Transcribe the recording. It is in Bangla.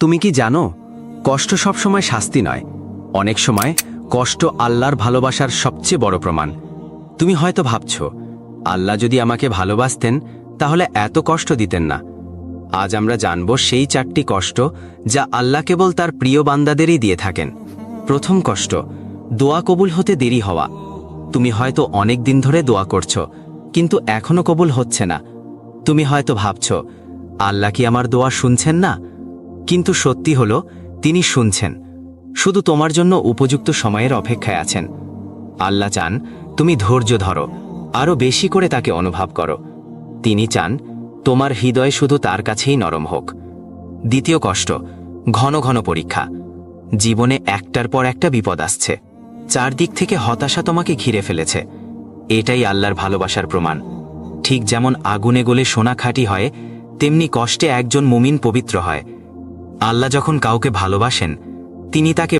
তুমি কি জানো, কষ্ট সবসময় শাস্তি নয়। অনেক সময় কষ্ট আল্লাহর ভালোবাসার সবচেয়ে বড় প্রমাণ। তুমি হয়তো ভাবছ, আল্লাহ যদি আমাকে ভালোবাসতেন, তাহলে এত কষ্ট দিতেন না। আজ আমরা জানব সেই চারটি কষ্ট যা আল্লাহ কেবল তার প্রিয় বান্দাদেরই দিয়ে থাকেন। প্রথম কষ্ট, দোয়া কবুল হতে দেরি হওয়া। তুমি হয়তো অনেক দিন ধরে দোয়া করছ, কিন্তু এখনও কবুল হচ্ছে না। তুমি হয়তো ভাবছ, আল্লাহ কি আমার দোয়া শুনছেন না? কিন্তু সত্যি হল, তিনি শুনছেন। শুধু তোমার জন্য উপযুক্ত সময়ের অপেক্ষায় আছেন। আল্লাহ চান, তুমি ধৈর্য ধরো, আরও বেশি করে তাকে অনুভব করো। তিনি চান, তোমার হৃদয় শুধু তার কাছেই নরম হোক। দ্বিতীয় কষ্ট, ঘন ঘন পরীক্ষা। জীবনে একটার পর একটা বিপদ আসছে। চারদিক থেকে হতাশা তোমাকে ঘিরে ফেলেছে। এটাই আল্লাহর ভালোবাসার প্রমাণ। ঠিক যেমন আগুনে গলে সোনা খাঁটি হয়, তেমনি কষ্টে একজন মুমিন পবিত্র হয়। আল্লাহ যখন কাউকে ভালোবাসেন তিনি তাকে